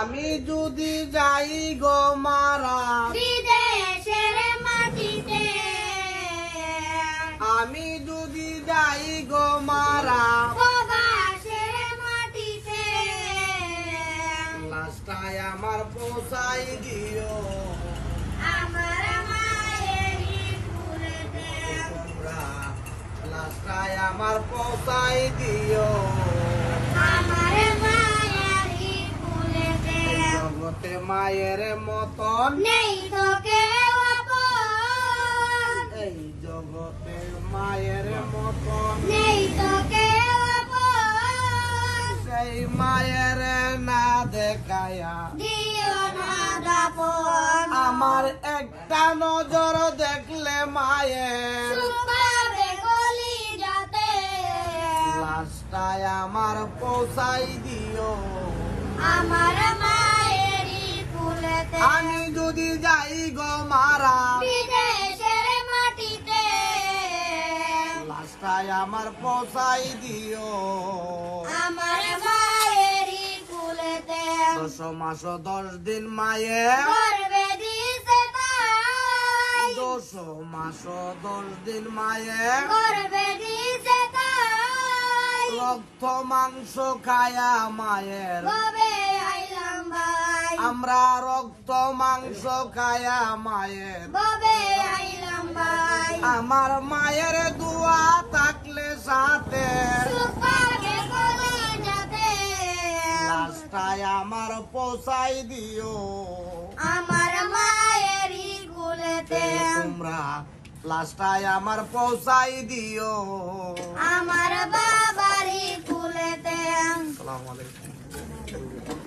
আমি যদি যাই গো মারা বিদেশের মাটিতে। আমি যদি যাই গো মারা মাটিতে। লাস্টায় আমার পোষাই দিও আমার লাস্টায় আমার পোষাই দিও জগতে মায়ের মতন। নেই তো কেউ আপন। এই জগতে মায়ের মতন। নেই তো কেউ আপন। সেই মায়ের না দেখায়া দিও না দাপন। আমার একটা নজর দেখলে মায়ের। লাস্টায় আমার পোষাই দিও। আমার আমি যদি যাই গো মারা বিদেশের মাটিতে। লাস্টায় আমার পোষাই দিও। আমার মায়েরই ফুলেতে। দশ মাস দশ দিন মায়ের গর্বে দিছে তাই। দশ মাস দশ দিন মায়ের গর্বে দিছে তাই। রক্ত মাংস খায়া মায়ের ভাই আমরা রক্ত মাংস খায়া মায়ের আমার মায়ের দোয়া থাকলে সাথে। লাস্টায় আমার পোষাই দিও। আমার কুলেতে। তোমরা লাস্টায় আমার পৌঁছাই দিও। আমার বাবারই কুলেতে। সালাম আলাইকুম।